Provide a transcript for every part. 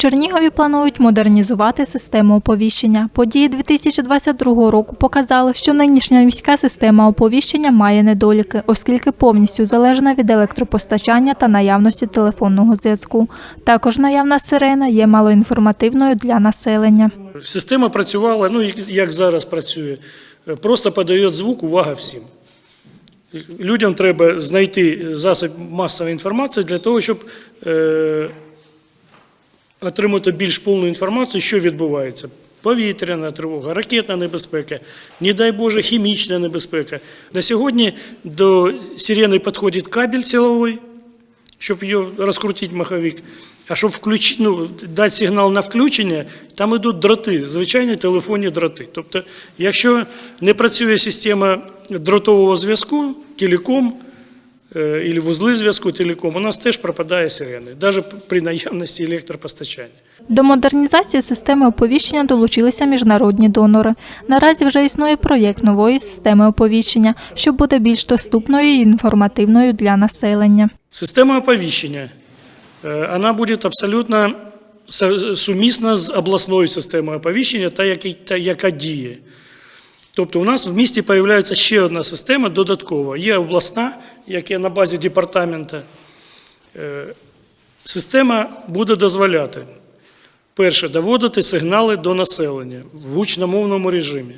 Чернігові планують модернізувати систему оповіщення. Події 2022 року показали, що нинішня міська система оповіщення має недоліки, оскільки повністю залежна від електропостачання та наявності телефонного зв'язку. Також наявна сирена є малоінформативною для населення. Система працювала, ну як- зараз працює, просто подає звук, увага всім. Людям треба знайти засіб масової інформації для того, щоб е, отримати більш повну інформацію, що відбувається. Повітряна тривога, ракетна небезпека, не дай Боже, хімічна небезпека. На сьогодні до сирени підходить кабель силовий, щоб її розкрутити маховик. А щоб включ... ну, дати сигнал на включення, там йдуть дроти, звичайні телефонні дроти. Тобто, якщо не працює система дротового зв'язку, телеком, е, або вузли зв'язку телеком, у нас теж пропадає сирени, навіть при наявності електропостачання. До модернізації системи оповіщення долучилися міжнародні донори. Наразі вже існує проєкт нової системи оповіщення, що буде більш доступною і інформативною для населення. Система оповіщення, е, вона буде абсолютно сумісна з обласною системою оповіщення, та яка діє. Тобто у нас в місті з'являється ще одна система додаткова. Є обласна, яка на базі департамента. Е, Система буде дозволяти, перше, доводити сигнали до населення в гучномовному режимі.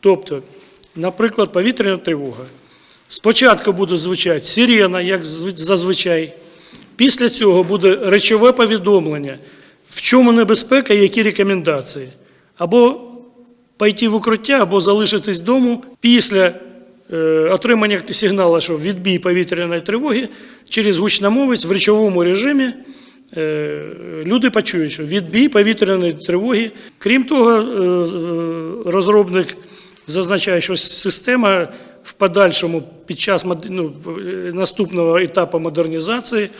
Тобто, наприклад, повітряна тривога. Спочатку буде звучати сирена, як зазвичай. Після цього буде речове повідомлення, в чому небезпека і які рекомендації. Або пойти в укриття, або залишитись дому після е, отримання сигналу, що відбій повітряної тривоги через гучномовець в речовому режимі е, люди почують, що відбій повітряної тривоги. Крім того, е, розробник зазначає, що система в подальшому під час ну, наступного етапу модернізації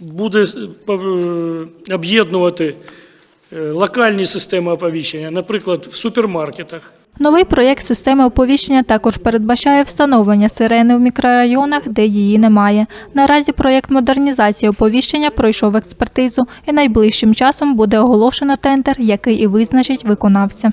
буде об'єднувати локальні системи оповіщення, наприклад, в супермаркетах. Новий проєкт системи оповіщення також передбачає встановлення сирени в мікрорайонах, де її немає. Наразі проєкт модернізації оповіщення пройшов експертизу і найближчим часом буде оголошено тендер, який і визначить виконавця.